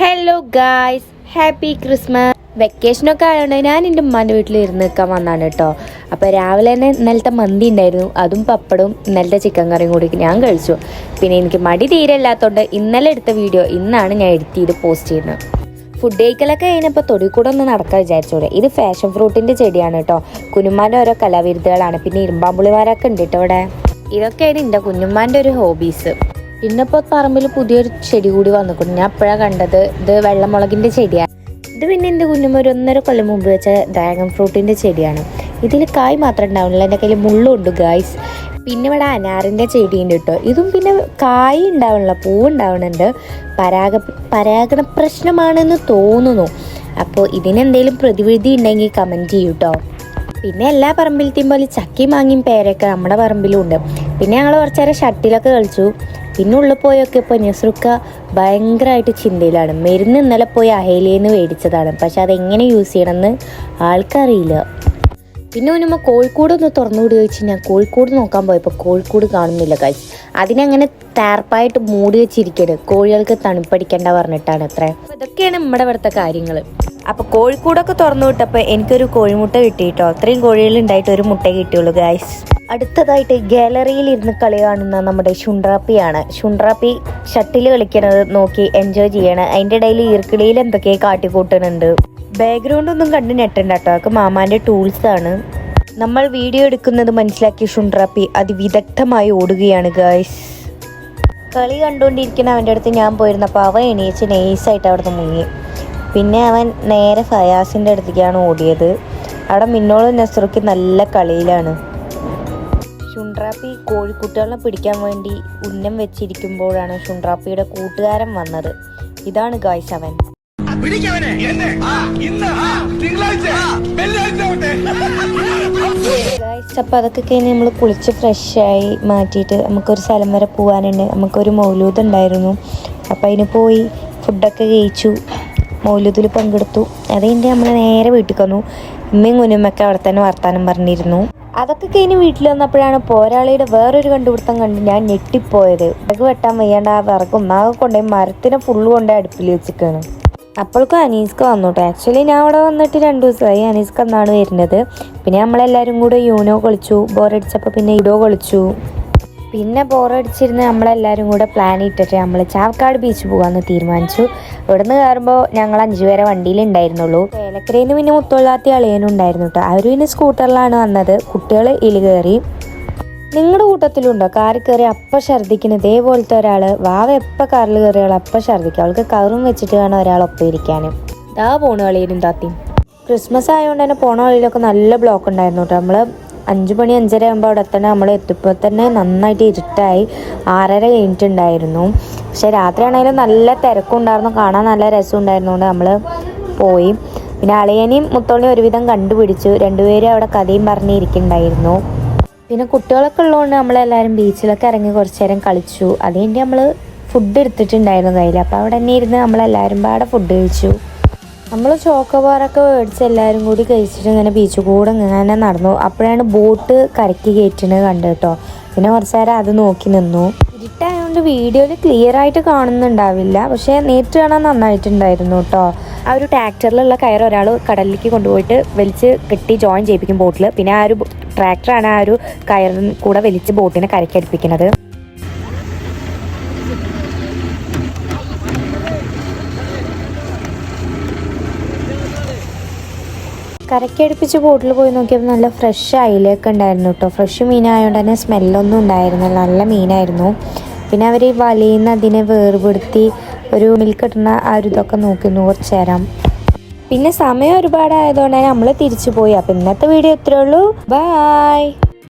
Hello guys happy Christmas വെക്കേഷനൊക്കെ ആയതുകൊണ്ട് ഞാൻ എന്റെ ഉമ്മാന്റെ വീട്ടിൽ ഇരുന്ന് നിൽക്കാൻ വന്നാണ് കേട്ടോ. അപ്പോൾ രാവിലെ തന്നെ ഇന്നലത്തെ മന്തി ഉണ്ടായിരുന്നു. അതും പപ്പടും ഇന്നലത്തെ ചിക്കൻ കറിയും കൂടി ഞാൻ കഴിച്ചു. പിന്നെ എനിക്ക് മടി തീരെ ഇല്ലാത്തതുകൊണ്ട് ഇന്നലെ എടുത്ത വീഡിയോ ഇന്നാണ് ഞാൻ എഡിറ്റ് ചെയ്ത് പോസ്റ്റ് ചെയ്യുന്നത്. ഫുഡ് കഴിക്കലൊക്കെ കഴിഞ്ഞപ്പോൾ തൊടി കൂടെ ഒന്ന് നടക്കാൻ വിചാരിച്ചോടെ. ഇത് ഫാഷൻ ഫ്രൂട്ടിന്റെ ചെടിയാണ് കേട്ടോ. കുഞ്ഞുമാന്റെ ഓരോ കലാവിരുദ്ധകളാണ്. പിന്നെ ഇരുമ്പാമ്പുളിമാരൊക്കെ ഉണ്ട് കേട്ടോ ഇവിടെ. ഇതൊക്കെയാണ് എന്റെ കുഞ്ഞുമ്മാന്റെ ഒരു ഹോബീസ് ഇന്നിപ്പോൾ പറമ്പിൽ പുതിയൊരു ചെടി കൂടി വന്നിട്ടുണ്ട്. ഞാൻ അപ്പോഴാണ് കണ്ടത്. ഇത് വെള്ളമുളകിന്റെ ചെടിയാണ് ഇത് പിന്നെ എന്റെ കുഞ്ഞുമ്മ ഒരു ഒന്നര കൊല്ലം മുമ്പ് വെച്ച ഡ്രാഗൺ ഫ്രൂട്ടിന്റെ ചെടിയാണ്. ഇതിൽ കായ് മാത്രം ഉണ്ടാവുന്നില്ല. എന്റെ കയ്യിൽ മുള്ളുണ്ട് ഗായ്സ് പിന്നെ ഇവിടെ അനാറിന്റെ ചെടിയുണ്ട് കേട്ടോ. ഇതും പിന്നെ കായ് ഉണ്ടാവണില്ല പൂവ് ഉണ്ടാവണുണ്ട് പരാഗ പരാഗണ പ്രശ്നമാണെന്ന് തോന്നുന്നു. അപ്പോൾ ഇതിനെന്തെങ്കിലും പ്രതിവിധി ഉണ്ടെങ്കിൽ കമന്റ് ചെയ്യൂ കേട്ടോ പിന്നെ എല്ലാ പറമ്പിലത്തെയും പോലെ ചക്കി മാങ്ങിയും പേരൊക്കെ നമ്മുടെ പറമ്പിലും ഉണ്ട്. പിന്നെ ഞങ്ങൾ കുറച്ചേരം ഷട്ടിലൊക്കെ കളിച്ചു. പിന്നെ ഉള്ളിൽ പോയൊക്കെ ഇപ്പോൾ നെസ്രുക്ക ഭയങ്കരമായിട്ട് ചിന്തയിലാണ്. മരുന്ന് ഇന്നലെ പോയി അഹേലിയെന്ന് മേടിച്ചതാണ്. പക്ഷെ അതെങ്ങനെ യൂസ് ചെയ്യണമെന്ന് ആൾക്കറിയില്ല. പിന്നെ ഉനുമ്മ കോഴിക്കോട് ഒന്ന് തുറന്നു വിടുക വെച്ച് ഞാൻ കോഴിക്കോട് നോക്കാൻ പോയപ്പോൾ കോഴിക്കോട് കാണുന്നില്ല കാഴ്ച അതിനങ്ങനെ തേർപ്പായിട്ട് മൂടി വെച്ചിരിക്കരുത് കോഴികൾക്ക് തണുപ്പടിക്കേണ്ട പറഞ്ഞിട്ടാണ് അത്ര. ഇതൊക്കെയാണ് നമ്മുടെ ഇവിടുത്തെ കാര്യങ്ങൾ അപ്പൊ കോഴിക്കൂടൊക്കെ തുറന്നു വിട്ടപ്പോൾ എനിക്കൊരു കോഴിമുട്ട കിട്ടിയിട്ടോ. അത്രയും കോഴികൾ ഉണ്ടായിട്ട് ഒരു മുട്ട കിട്ടിയുള്ളൂ ഗായ്സ് അടുത്തതായിട്ട് ഗാലറിയിൽ ഇരുന്ന് കളി കാണുന്ന നമ്മുടെ ഷുണ്ട്രാപ്പിയാണ് ഷുണ്ട്രാപ്പി ഷട്ടിൽ കളിക്കുന്നത് നോക്കി എൻജോയ് ചെയ്യണം. അതിന്റെ ഇടയിൽ ഈർക്കിളിയിൽ എന്തൊക്കെയോ കാട്ടിക്കൂട്ടുന്നുണ്ട്. ബാക്ക്ഗ്രൗണ്ട് ഒന്നും കണ്ട് ഞെട്ടണ്ട കേട്ടോ. അതൊക്കെ മാമാന്റെ ടൂൾസ് ആണ്. നമ്മൾ വീഡിയോ എടുക്കുന്നത് മനസ്സിലാക്കി ഷുണ്ട്രാപ്പി അതിവിദഗ്ധമായി ഓടുകയാണ് ഗായ്സ് കളി കണ്ടുകൊണ്ടിരിക്കുന്ന അവന്റെ അടുത്ത് ഞാൻ പോയിരുന്നപ്പോൾ അവ എണീച്ച് നൈസായിട്ട് അവിടുന്ന് മുങ്ങി. പിന്നെ അവൻ നേരെ ഫയാസിന്റെ അടുത്തേക്കാണ് ഓടിയത്. അവിടെ മിന്നോളും നസറുക്ക് നല്ല കളിയിലാണ്. ഷുണ്ട്രാപ്പി കോഴിക്കുട്ടികളെ പിടിക്കാൻ വേണ്ടി ഉന്നം വെച്ചിരിക്കുമ്പോഴാണ് ഷുണ്ട്രാപ്പിയുടെ കൂട്ടുകാരൻ വന്നത്. ഇതാണ് ഗായ്സ് അവൻ. അപ്പൊ അതൊക്കെ കഴിഞ്ഞ് നമ്മൾ കുളിച്ച് ഫ്രഷ് ആയി മാറ്റിയിട്ട് നമുക്കൊരു സ്ഥലം വരെ പോകാനുണ്ട് നമുക്കൊരു മൗലൂദ് ഉണ്ടായിരുന്നു. അപ്പം അതിന് പോയി ഫുഡൊക്കെ കഴിച്ചു. മൗലൂദിൽ പങ്കെടുത്തു. അത് കഴിഞ്ഞ് നമ്മൾ നേരെ വീട്ടിൽ വന്നു ഉമ്മയും കുഞ്ഞുമ്മയൊക്കെ അവിടെ തന്നെ വർത്താനം പറഞ്ഞിരുന്നു. അതൊക്കെ കഴിഞ്ഞ് വീട്ടിൽ വന്നപ്പോഴാണ് പോരാളിയുടെ വേറൊരു കണ്ടുപിടുത്തം കണ്ട് ഞാൻ ഞെട്ടിപ്പോയത്. വിറക് വെട്ടാൻ വയ്യാണ്ട് ആ വിറകും ആകെ കൊണ്ടുപോയി മരത്തിനെ ഫുള്ള് കൊണ്ടുപോയി അടുപ്പിൽ വെച്ചിക്കാണ്. അപ്പോഴേക്കും അനീസ്ക വന്നു കേട്ടോ ആക്ച്വലി ഞാൻ അവിടെ വന്നിട്ട് രണ്ട് ദിവസമായി അനീസ്ക എന്നാണ് വരുന്നത്. പിന്നെ നമ്മളെല്ലാവരും കൂടെ യൂനോ കളിച്ചു. ബോറടിച്ചപ്പോൾ പിന്നെ ഇഡോ കളിച്ചു. പിന്നെ ബോറടിച്ചിരുന്ന് നമ്മളെല്ലാവരും കൂടെ പ്ലാൻ ഇട്ടിട്ട് നമ്മൾ ചാവക്കാട് ബീച്ച് പോകാമെന്ന് തീരുമാനിച്ചു. ഇവിടുന്ന് കയറുമ്പോൾ ഞങ്ങൾ അഞ്ചു പേരെ വണ്ടിയിലുണ്ടായിരുന്നുള്ളൂ ഏലക്കരയിൽ പിന്നെ മുത്തോളാത്തി അളിയനും ഉണ്ടായിരുന്നു കേട്ടോ അവർ പിന്നെ സ്കൂട്ടറിലാണ് വന്നത്. കുട്ടികൾ ഇലി കയറി നിങ്ങളുടെ കൂട്ടത്തിലുണ്ടോ? കാറിൽ കയറി അപ്പം ഛർദ്ദിക്കുന്ന ഇതേപോലത്തെ ഒരാൾ വാവ എപ്പോൾ കാറിൽ കയറിയാൾ അപ്പം ഛർദ്ദിക്കും. അവൾക്ക് കവറും വെച്ചിട്ട് വേണം ഒരാൾ ഒപ്പം ഇരിക്കാനും. ഇതാ പോണു കളിയിലും താത്തിയും ക്രിസ്മസ് ആയതുകൊണ്ട് തന്നെ പോണ വഴിയിലൊക്കെ നല്ല ബ്ലോക്ക് ഉണ്ടായിരുന്നു കേട്ടോ നമ്മൾ അഞ്ച് മണി അഞ്ചര ആകുമ്പോൾ അവിടെ തന്നെ നമ്മൾ എത്തിയപ്പോൾ തന്നെ നന്നായിട്ട് ഇരുട്ടായി. ആറര കഴിഞ്ഞിട്ടുണ്ടായിരുന്നു. പക്ഷെ രാത്രിയാണെങ്കിലും നല്ല തിരക്കുണ്ടായിരുന്നു കാണാൻ നല്ല രസം ഉണ്ടായിരുന്നുകൊണ്ട് നമ്മൾ പോയി. പിന്നെ അളിയനെയും മുത്തോളിയും ഒരുവിധം കണ്ടുപിടിച്ചു. രണ്ടുപേരും അവിടെ കഥയും പറഞ്ഞിരിക്കുന്നുണ്ടായിരുന്നു പിന്നെ കുട്ടികളൊക്കെ ഉള്ളതുകൊണ്ട് നമ്മളെല്ലാവരും ബീച്ചിലൊക്കെ ഇറങ്ങി കുറച്ച് നേരം കളിച്ചു. അതുകഴിഞ്ഞ് നമ്മൾ ഫുഡ് എടുത്തിട്ടുണ്ടായിരുന്നു കയ്യിൽ അപ്പോൾ അവിടെ തന്നെ ഇരുന്ന് നമ്മളെല്ലാവരും പാടെ ഫുഡ് കഴിച്ചു. നമ്മൾ ചോക്കോബാറൊക്കെ മേടിച്ച് എല്ലാവരും കൂടി കഴിച്ചിട്ട് ഇങ്ങനെ ബീച്ച് കൂടെ ഇങ്ങനെ നടന്നു. അപ്പോഴാണ് ബോട്ട് കരയ്ക്ക് കയറ്റുന്നത് കണ്ടു കേട്ടോ. പിന്നെ കുറച്ച് നേരം അത് നോക്കി നിന്നു. ഇരുട്ടായതുകൊണ്ട് വീഡിയോയിൽ ക്ലിയർ ആയിട്ട് കാണുന്നുണ്ടാവില്ല. പക്ഷേ നേരിട്ട് കാണാൻ നന്നായിട്ടുണ്ടായിരുന്നു കേട്ടോ. ആ ഒരു ട്രാക്ടറിലുള്ള കയർ ഒരാൾ കടലിലേക്ക് കൊണ്ടുപോയിട്ട് വലിച്ച് കെട്ടി ജോയിൻ ചെയ്യിപ്പിക്കും ബോട്ടിൽ പിന്നെ ആ ഒരു ട്രാക്ടറാണ് ആ ഒരു കയറിൽ കൂടെ വലിച്ച് ബോട്ടിനെ കരയ്ക്കടുപ്പിക്കുന്നത് കരക്കടുപ്പിച്ച് ബോട്ടിൽ പോയി നോക്കിയപ്പോൾ നല്ല ഫ്രഷ് അയിലൊക്കെ ഉണ്ടായിരുന്നു കേട്ടോ ഫ്രഷ് മീനായതുകൊണ്ട് തന്നെ സ്മെല്ലൊന്നും ഉണ്ടായിരുന്നില്ല. നല്ല മീനായിരുന്നു. പിന്നെ അവർ ഈ വലയിൽ നിന്ന് അതിനെ വേർപെടുത്തി ഒരു മിൽക്ക് കിട്ടുന്ന ആ ഒരു ഇതൊക്കെ നോക്കുന്നു കുറച്ച് നേരം. പിന്നെ സമയം ഒരുപാടായതുകൊണ്ട് തന്നെ നമ്മൾ തിരിച്ചു പോയി. അപ്പം ഇന്നത്തെ വീഡിയോ ഇത്രയേ ഉള്ളൂ. ബായ്